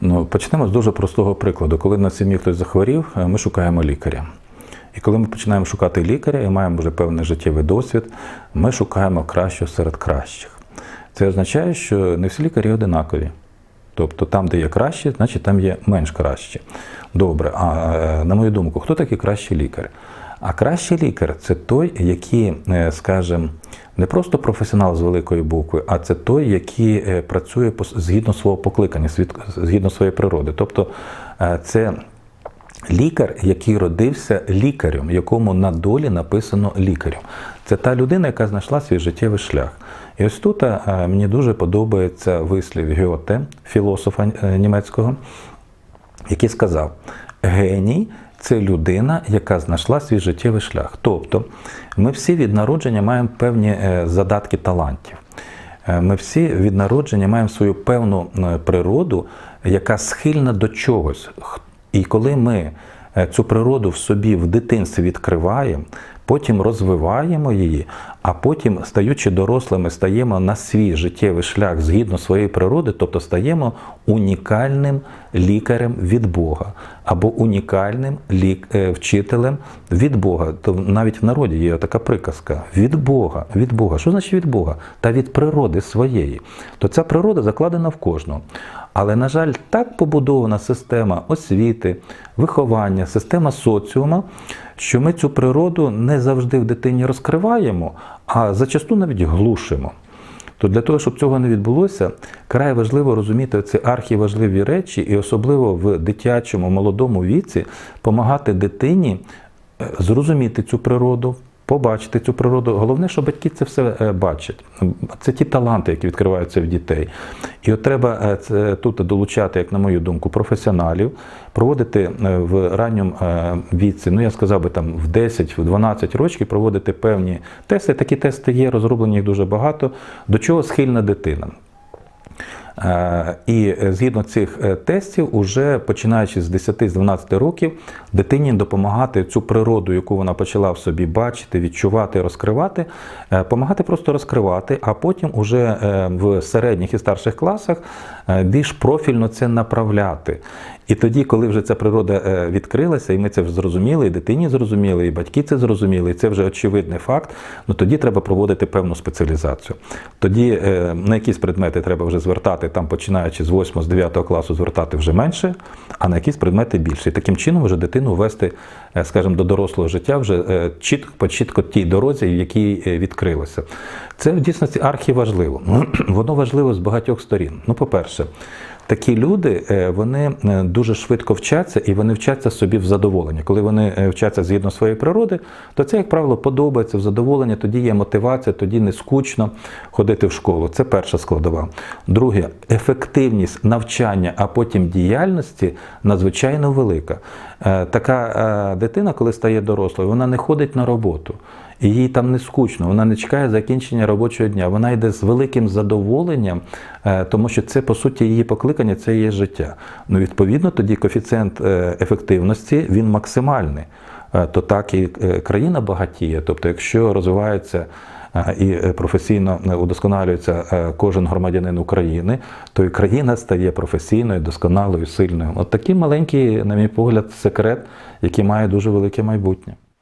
Ну, почнемо з дуже простого прикладу. Коли на сім'ї хтось захворів, е, ми шукаємо лікаря. І коли ми починаємо шукати лікаря і маємо вже певний життєвий досвід, ми шукаємо кращого серед кращих. Це означає, що не всі лікарі одинакові. Тобто там, де є кращі, значить там є менш кращі. Добре, а е, на мою думку, хто такий кращий лікар? А кращий лікар це той, який, е, скажімо, не просто професіонал з великої букви, а це той, який е, працює згідно свого покликання, згідно своєї природи. Тобто е, це лікар, який родився лікарем, якому на долі написано лікарем. Це та людина, яка знайшла свій життєвий шлях. І ось тут е, мені дуже подобається вислів Гьоте, філософа німецького, який сказав: геній це людина, яка знайшла свій життєвий шлях. Тобто ми всі від народження маємо певні е, задатки талантів. Е, Ми всі від народження маємо свою певну природу, яка схильна до чогось. І коли ми е, цю природу в собі в дитинстві відкриваємо, потім розвиваємо її, а потім, стаючи дорослими, стаємо на свій життєвий шлях згідно своєї природи, тобто стаємо унікальним лікарем від Бога або унікальним е, вчителем від Бога. То навіть в народі є така приказка: від Бога, від Бога. Що значить від Бога? Та від природи своєї. То ця природа закладена в кожного. Але, на жаль, так побудована система освіти, виховання, система соціума, що ми цю природу не завжди в дитині розкриваємо, а зачасту навіть глушимо. То для того, щоб цього не відбулося, край важливо розуміти ці архіважливі речі, і особливо в дитячому, молодому віці, допомагати дитині е, зрозуміти цю природу, побачити цю природу. Головне, що батьки це все е, бачать. Це ті таланти, які відкриваються в дітей. І от треба е, тут долучати, як на мою думку, професіоналів, проводити е, в ранньому е, віці, ну я сказав би там в 10, в 12 років проводити певні тести. Такі тести є, розроблені їх дуже багато. До чого схильна дитина? Е, І е, згідно цих е, тестів, уже починаючи з 10-12 років, дитині допомагати цю природу, яку вона почала в собі бачити, відчувати, розкривати, допомагати просто розкривати, а потім уже в середніх і старших класах більш профільно це направляти. І тоді, коли вже ця природа е, відкрилася, і ми це зрозуміли, і дитині зрозуміли, і батьки це зрозуміли, і це вже очевидний факт, ну тоді треба проводити певну спеціалізацію. Тоді е, на якісь предмети треба вже звертати, там починаючи з 8 з 9 класу, звертати вже менше, а на якісь предмети більше. І таким чином вже дитину ввести, е, скажімо, до дорослого життя вже чітко по чітко тій дорозі, в якій відкрилося. Це в дійсності архіважливо. Воно важливо з багатьох сторін. Ну, по-перше, Такі люди е, вони е, дуже швидко вчаться і вони вчаться собі в задоволення. Коли вони е, вчаться згідно своєї природи, то це, як правило, подобається в задоволення, тоді є мотивація, тоді не скучно ходити в школу. Це перша складова. Друге, ефективність навчання, а потім діяльності надзвичайно велика. Така дитина, коли стає дорослою, вона не ходить на роботу. Їй там не скучно, вона не чекає закінчення робочого дня. Вона йде з великим задоволенням, е, тому що це по суті її покликання, це її життя. Ну, відповідно, тоді коефіцієнт е, ефективності він максимальний. Е, То так і країна багатіє. Тобто, якщо розвивається і професійно удосконалюється кожен громадянин України, то і країна стає професійною, досконалою, сильною. От такий маленький, на мій погляд, секрет, який має дуже велике майбутнє.